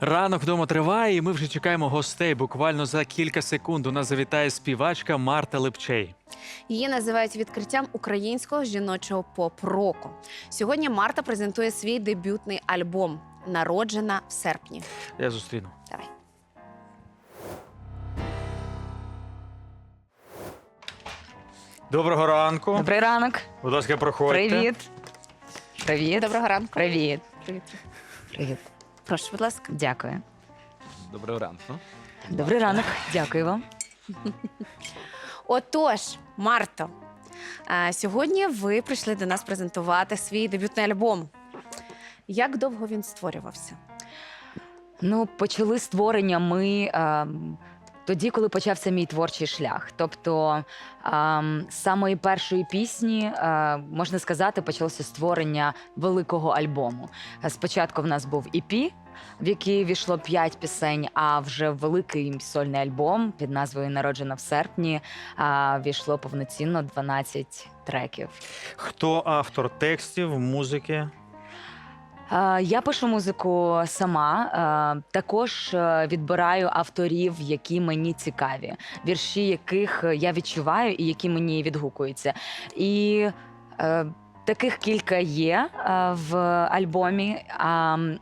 Ранок вдома триває, і ми вже чекаємо гостей. Буквально за кілька секунд у нас завітає співачка Марта Лепчей. Її називають відкриттям українського жіночого поп-року. Сьогодні Марта презентує свій дебютний альбом Народжена в серпні. Я зустріну. Давай. Доброго ранку. Добрий ранок. Будь ласка, проходьте. Привіт. Привіт. Доброго ранку. Привіт. Привіт. Привіт. Прошу, будь ласка. Дякую. Доброго ранку. Добрий ранок. Дякую вам. Отож, Марто, сьогодні ви прийшли до нас презентувати свій дебютний альбом. Як довго він створювався? Ну, почали створення ми ем, тоді, коли почався мій творчий шлях. Тобто з самої першої пісні, е, можна сказати, почалося створення великого альбому. Е, Спочатку в нас був EP, в який війшло 5 пісень, а вже великий сольний альбом під назвою Народжена в серпні е, війшло повноцінно 12 треків. Хто автор текстів, музики? Е, Я пишу музику сама. е, Також е, відбираю авторів, які мені цікаві, вірші яких я відчуваю і які мені відгукуються. І таких кілька є в альбомі,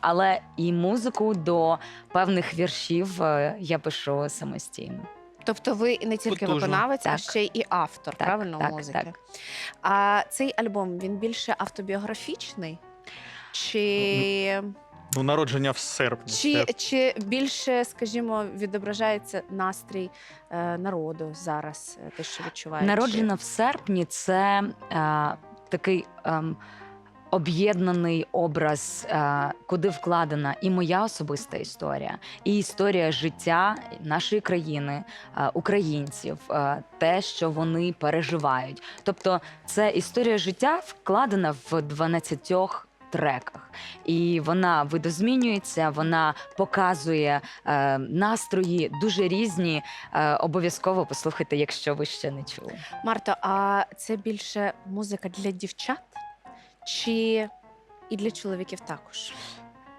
але і музику до певних віршів я пишу самостійно. Тобто, ви не тільки Потужно. виконавець, а ще й автор, Так, правильно так, музики? так. А цей альбом він більше автобіографічний? Чи, Ну, народження в серпні. чи, Це чи більше, скажімо, відображається настрій е, народу зараз, е, те, що відчуваєш? Народжена в серпні це е, такий ем, об'єднаний образ, е, куди вкладена і моя особиста історія, і історія життя нашої країни, е, українців, е, те, що вони переживають. Тобто, це історія життя вкладена в 12 Треках, і вона видозмінюється, вона показує е, настрої дуже різні. Е, обов'язково послухайте, якщо ви ще не чули. Марто, а це більше музика для дівчат чи і для чоловіків також?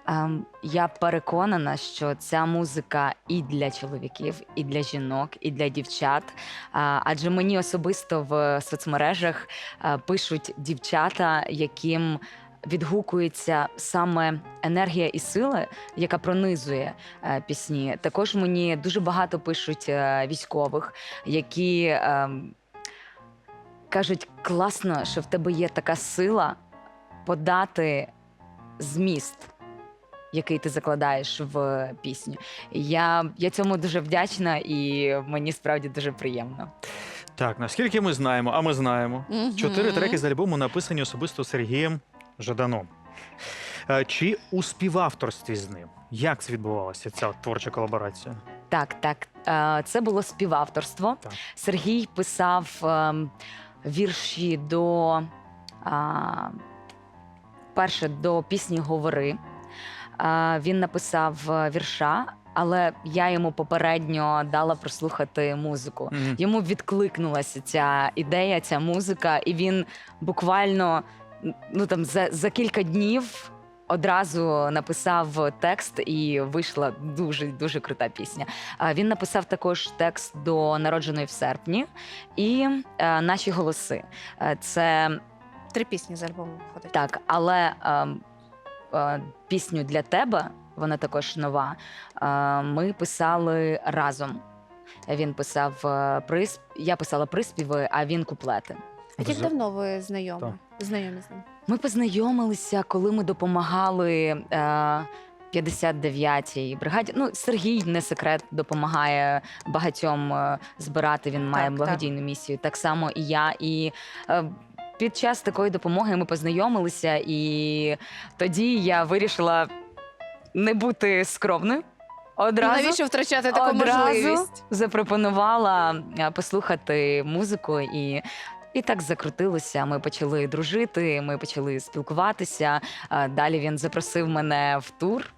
Ем, я переконана, що ця музика і для чоловіків, і для жінок, і для дівчат. Адже мені особисто в соцмережах е, пишуть дівчата, яким відгукується саме енергія і сила, яка пронизує е, пісні. Також мені дуже багато пишуть е, військових, які ем, кажуть, класно, що в тебе є така сила подати зміст. Який ти закладаєш в пісню. Я, я цьому дуже вдячна, і мені справді дуже приємно. Так, наскільки ми знаємо, а ми знаємо. Чотири треки з альбому написані особисто Сергієм Жаданом. Е, Чи у співавторстві з ним? Як відбувалася, ця творча колаборація? Так, так. е, Це було співавторство. Так. Сергій писав ем, вірші до перше до пісні Говори. Він написав е, вірша, але я йому попередньо дала прослухати музику. Мгм. Йому відкликнулася ця ідея, ця музика, і він буквально ну там за, за кілька днів. Одразу написав текст, і вийшла дуже дуже крута пісня. А Він написав також текст до народженої в серпні і е, наші голоси. Е, Це Три пісні з альбому виходить. так, але ем, е, пісню для тебе, вона також нова. е, Ми писали разом. Він писав е, присп... я писала приспіви, а він куплети. А як давно ви знайомі? Так. Знайомі з ним? Ми познайомилися, коли ми допомагали е, 59-й бригаді. Ну, Сергій не секрет допомагає багатьом е, збирати. Він має Так, благодійну місію. Так само і я. І е, під час такої допомоги ми познайомилися, і тоді я вирішила не бути скромною. Одразу Навіщо втрачати таку одразу можливість? запропонувала е, послухати музику і. І так закрутилося. Ми почали дружити, ми почали спілкуватися. Далі він запросив мене в тур.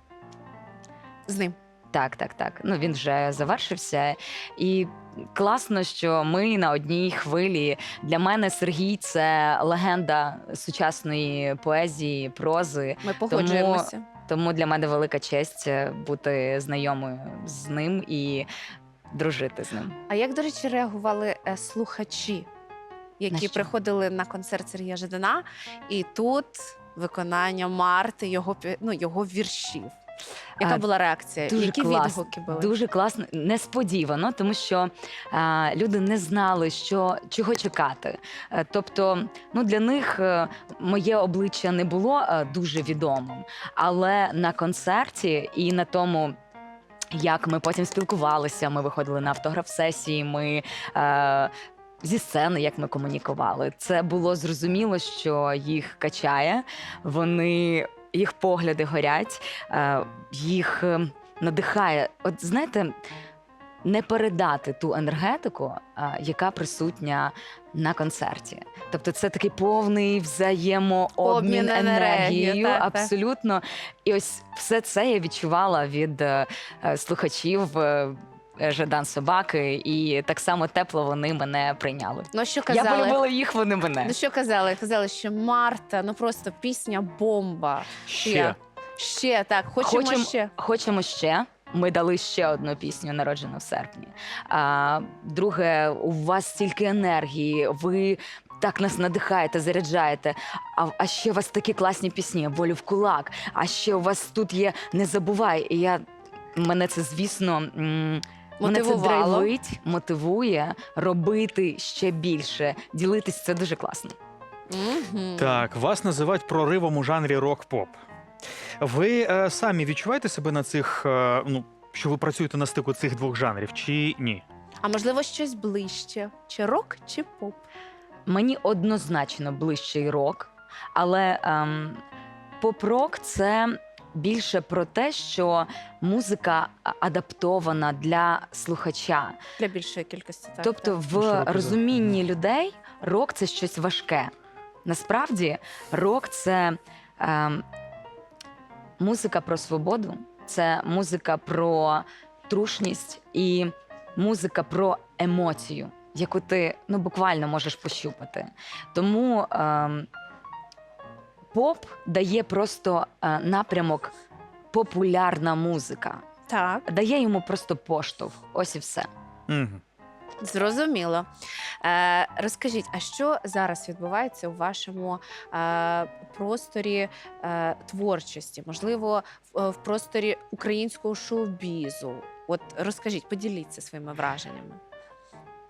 З ним. Так, так, так. Ну він вже завершився. І класно, що ми на одній хвилі. Для мене Сергій це легенда сучасної поезії, прози. Ми погоджуємося. Тому для мене велика честь е, бути знайомою з ним і дружити з ним. А як, до речі, реагували е, слухачі, які що? приходили на концерт Сергія Жадана, і тут виконання Марти, його ну, його віршів. Яка була реакція? дуже Які класно, відгуки були? Дуже класно, несподівано, тому що а, люди не знали, що чого чекати. Е, Тобто, ну для них е, моє обличчя не було е, дуже відомим, але на концерті і на тому. Як ми потім спілкувалися, ми виходили на автограф-сесії, ми е, зі сцени, як ми комунікували. Це було зрозуміло, що їх качає, вони їх погляди горять, е, їх е, надихає. От знаєте, не передати ту енергетику, е, яка присутня на концерті. Тобто, це такий повний взаємообмін енергією, так, так. абсолютно. І ось все це я відчувала від слухачів. Е, Жадан собаки, і так само тепло вони мене прийняли. Ну що Я казали? полюбила їх, вони мене. Ну що казали? Казали, що Марта, ну просто пісня бомба. Ще. Я. Ще так, хочемо Хочем- ще. Хочемо ще. Ми дали ще одну пісню народжену в серпні. А, друге, у вас стільки енергії, ви так нас надихаєте, заряджаєте. А, а ще у вас такі класні пісні, волю в кулак. А ще у вас тут є не забувай. І я мене це, звісно, м, мене це Мотивувало. драйвить, мотивує робити ще більше. Ділитись це дуже класно. Мгм. Так, вас називають проривом у жанрі рок-поп. Ви е, самі відчуваєте себе на цих, е, ну, що ви працюєте на стику цих двох жанрів, чи ні? А можливо, щось ближче? Чи рок, чи поп? Мені однозначно ближчий рок, але ем, поп-рок це більше про те, що музика адаптована для слухача. Для більшої кількості. Так, тобто, так. в розумінні людей рок це щось важке. Насправді, рок це ем, музика про свободу, це музика про трушність і музика про емоцію, яку ти ну, буквально можеш пощупати. Тому ем, поп дає просто е, напрямок популярна музика, так, дає йому просто поштовх. Ось і все. Угу. зрозуміло. Е, розкажіть, а що зараз відбувається у вашому е, просторі е, творчості? Можливо, в, е, в просторі українського шоу-бізу? От розкажіть, поділіться своїми враженнями.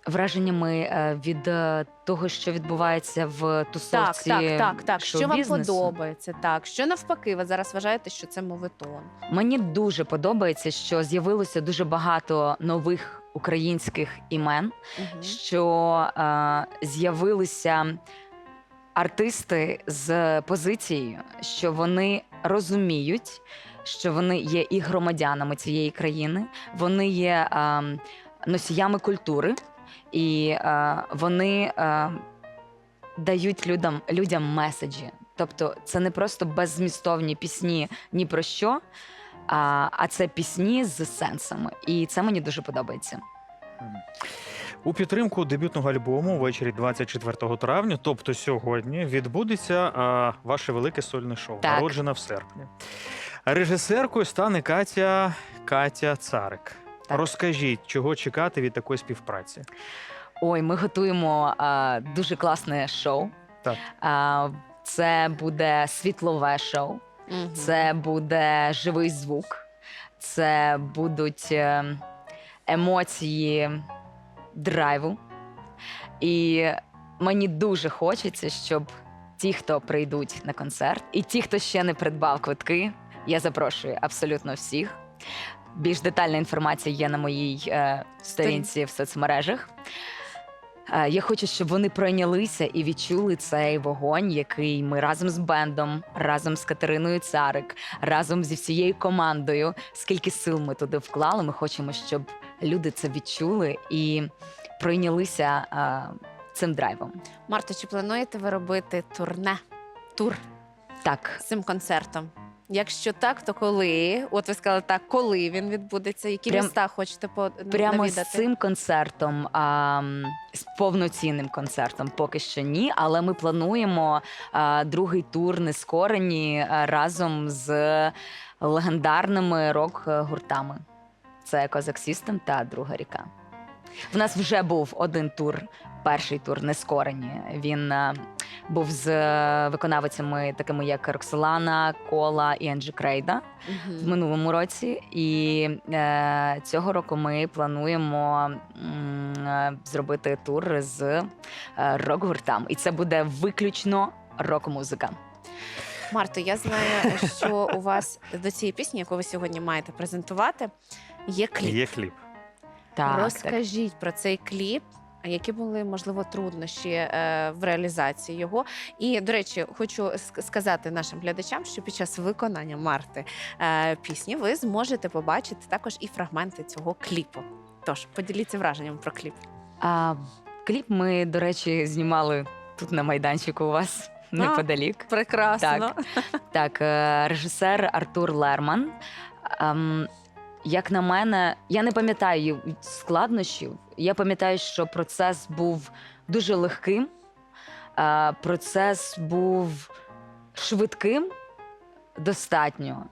Враженнями е, від е, того, що відбувається в Так, тусовці. так, так, так. Що вам подобається? Так, що навпаки, ви зараз вважаєте, що це моветон? Мені дуже подобається, що з'явилося дуже багато нових українських імен, Мгм. що е, з'явилися артисти з позицією, що вони розуміють, що вони є і громадянами цієї країни, вони є е, носіями культури, і е, вони е, дають людям, людям меседжі. Тобто це не просто беззмістовні пісні ні про що, а, а це пісні з сенсами. І це мені дуже подобається. У підтримку дебютного альбому ввечері 24 травня, тобто сьогодні, відбудеться а, ваше велике сольне шоу, Так. народжена в серпні. Режисеркою стане Катя Катя Царик. Так. Розкажіть, чого чекати від такої співпраці? Ой, ми готуємо а, дуже класне шоу. Так. А, це буде світлове шоу, Мгм. це буде живий звук, це будуть е, емоції драйву. І мені дуже хочеться, щоб ті, хто прийдуть на концерт, і ті, хто ще не придбав квитки, я запрошую абсолютно всіх. Більш детальна інформація є на моїй е, сторінці в соцмережах. Е, Я хочу, щоб вони пройнялися і відчули цей вогонь, який ми разом з бендом, разом з Катериною Царик, разом зі всією командою. Скільки сил ми туди вклали. Ми хочемо, щоб люди це відчули і пройнялися е, цим драйвом. Марта, чи плануєте ви робити турне? Тур Так, з цим концертом? Якщо так, то коли? От ви сказали так, коли він відбудеться? Які Прям- міста хочете по прямо навідати? з цим концертом, а, м, з повноцінним концертом, поки що ні. Але ми плануємо а, другий тур нескорені а, разом з легендарними рок-гуртами. Це Козак Сістем та Друга ріка. В нас вже був один тур, перший тур нескорені. Він е, був з е, виконавицями, такими як Роксолана, Кола і Анджі Крейда в минулому році. І е, цього року ми плануємо м, е, зробити тур з е, рок-гуртами. І це буде виключно рок-музика. Марто, я знаю, що у вас до цієї пісні, яку ви сьогодні маєте презентувати, є кліп. Є кліп. Так, так. Розкажіть про цей кліп. А Які були можливо труднощі е, в реалізації його? І до речі, хочу сказати нашим глядачам, що під час виконання Марти е, пісні ви зможете побачити також і фрагменти цього кліпу. Тож поділіться враженням про кліп. А, кліп ми, до речі, знімали тут на майданчику у вас неподалік. Прекрасно. Так, е, режисер Артур Лерман. Як на мене, я не пам'ятаю складнощів. Я пам'ятаю, що процес був дуже легким. Процес був швидким. Достатньо.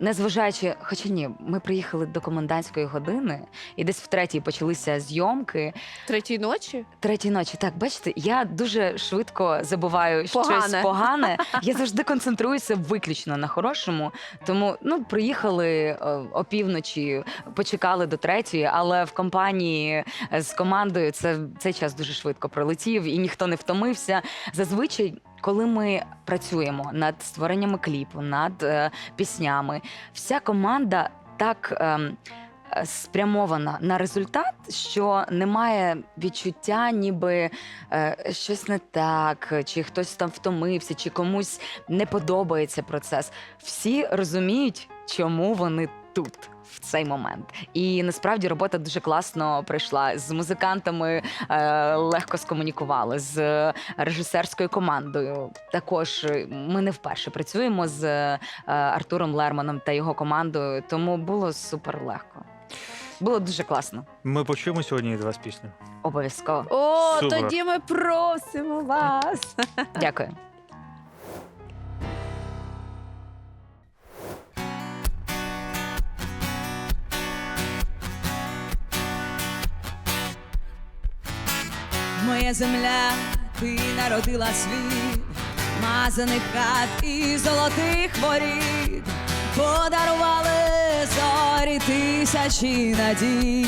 Незважаючи, хоча ні, ми приїхали до комендантської години, і десь в третій почалися зйомки. Третій ночі Третій ночі. Так, бачите, я дуже швидко забуваю щось Погане. погане. Я завжди концентруюся виключно на хорошому. Тому ну приїхали е, опівночі, почекали до третьої, але в компанії е, з командою це цей час дуже швидко пролетів, і ніхто не втомився. Зазвичай. Коли ми працюємо над створеннями кліпу, над е, піснями, вся команда так ем, е, спрямована на результат, що немає відчуття, ніби е, щось не так, чи хтось там втомився, чи комусь не подобається процес. Всі розуміють, чому вони тут. В цей момент, і насправді робота дуже класно прийшла з музикантами. Е, легко скомунікували з режисерською командою. Також е, ми не вперше працюємо з е, Артуром Лерманом та його командою, тому було супер легко. Було дуже класно. Ми почуємо сьогодні від вас пісню. Обов'язково. О, Супер. тоді ми просимо вас. Дякую. Моя земля, ти народила світ, мазаних хат і золотих воріт, подарували зорі тисячі надій.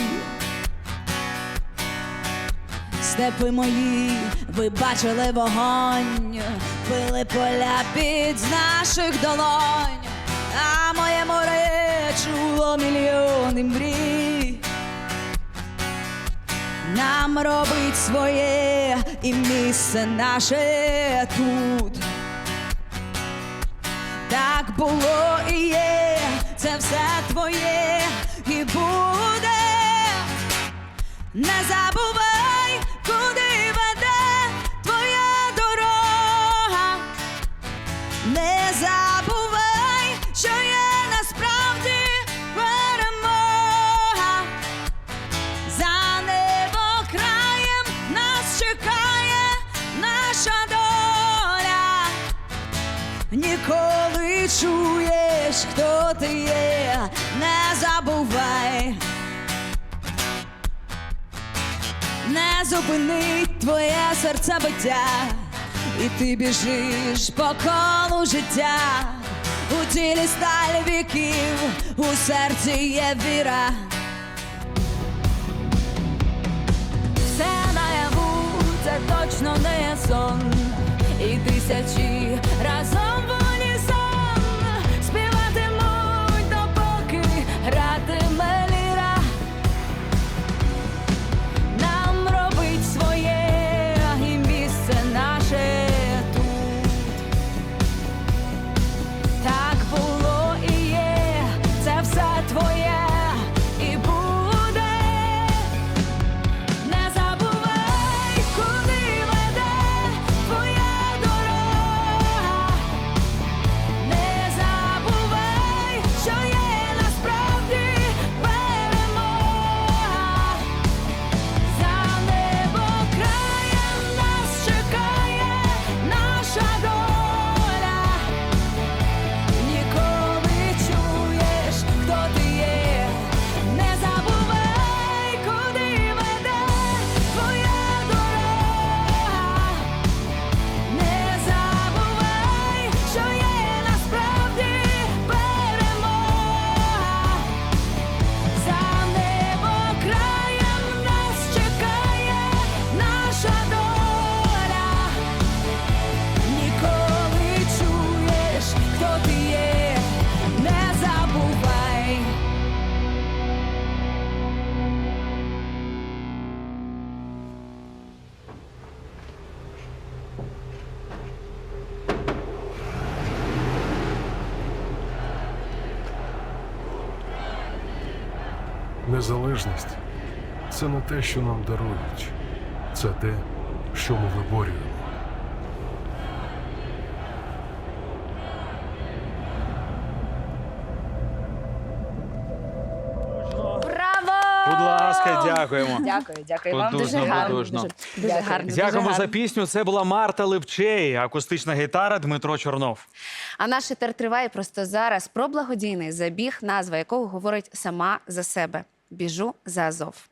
Степи мої, ви бачили вогонь, пили поля під наших долонь, а моє море чуло мільйони мрій. Нам робить своє і місце наше тут. Так було і є, це все твоє і буде. Не забувай, Ніколи чуєш, хто ти є, не забувай. Не зупинить твоє серцебиття, і ти біжиш по колу життя. У тілі сталь віків, у серці є віра. Все наяву, це точно не сон. І тисячі разом Незалежність це не те, що нам дарують, це те, що ми виборюємо. Браво! Будь ласка, дякуємо. Дякую, дякую вам. Потужно, Дуже гарно. потужно. Дуже, дуже Дякую. гарно. дуже Дякуємо за пісню. Це була Марта Липчей, акустична гітара Дмитро Чорнов. А наш етер триває просто зараз про благодійний забіг, назва якого говорить сама за себе. Біжу за Азов.